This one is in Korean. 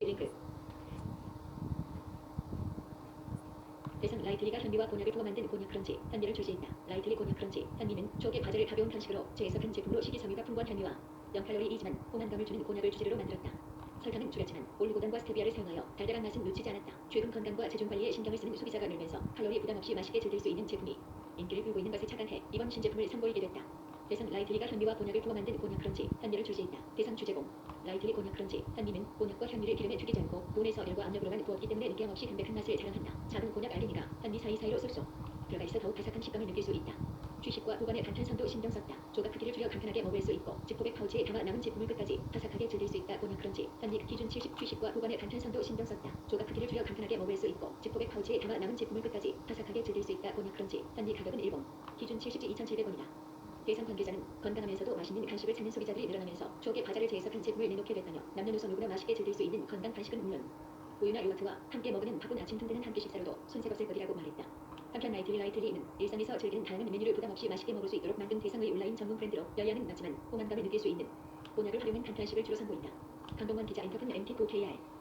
링크 대상 라이틀리가 현미와 곤약을 부어 만든 곤약 크런치 현미를 출시했다. 라이틀리 곤약 크런치 현미는 초계 과자를 가벼운 편식으로 재해석한 제품으로 식이섬유가 풍부한 현미와 0칼로리이지만 포만감을 주는 곤약을 주재료로 만들었다. 설탕은 줄였지만 올리고당과 스테비아를 사용하여 달달한 맛은 놓치지 않았다. 최근 건강과 체중 관리에 신경을 쓰는 소비자가 늘면서 칼로리 부담 없이 맛있게 즐길 수 있는 제품이 인기를 끌고 있는 것에 착안해 이번 신제품을 선보이게 됐다. 대상 라이틀리가 현미와 곤약을 부어 만든 곤약 크런치 현미를 출시했다. 대상 주제공 라이틀리 곤약 크런치 현미는 곤약과 현미를 기름에 튀기지 않고 고온에서 열과 압력으로만 구웠기 때문에 느끼함 없이 담백한 맛을 자랑한다. 작은 곤약 알갱이가 현미 사이사이로 쏙쏙 들어가 있어 더욱 바삭한 식감을 느낄 수 있다. 취식과 보관의 간편성도 신경 썼다. 조각 크기를 줄여 간편하게 먹을 수 있고 지포백 파우치에 담아 남은 제품을 끝까지 바삭하게 즐길 수 있다. 곤약 크런치 현미 기준 70 취식과 보관의 간편성도 신경 썼다. 조각 크기를 줄여 간편하게 먹을 수 있고 지포백 파우치에 담아 남은 제품을 끝까지 바삭하게 즐길 수 있다. 곤약 크런치 현미 가격은 일본 기준 70지 2,700원이다. 대상 관계자는 건강하면서도 맛있는 간식을 찾는 소비자들이 늘어나면서 초계 과자를 재해석한 제품을 내놓게 됐다며 남녀노소 누구나 맛있게 즐길 수 있는 건강 간식은 물론 우유나 요거트와 함께 먹으면 바쁜 아침 한끼 식사로도 손색 없을 것이라고 말했다. 한편 라이틀리 라이틀리는 일상에서 즐기는 다양한 메뉴를 부담 없이 맛있게 먹을 수 있도록 만든 대상의 온라인 전문 브랜드로 여야는 낮지만 포만감을 느낄 수 있는 곤약을 활용한 간편식을 주로 선보인다. 강동원 기자 인터뷰 MT4KR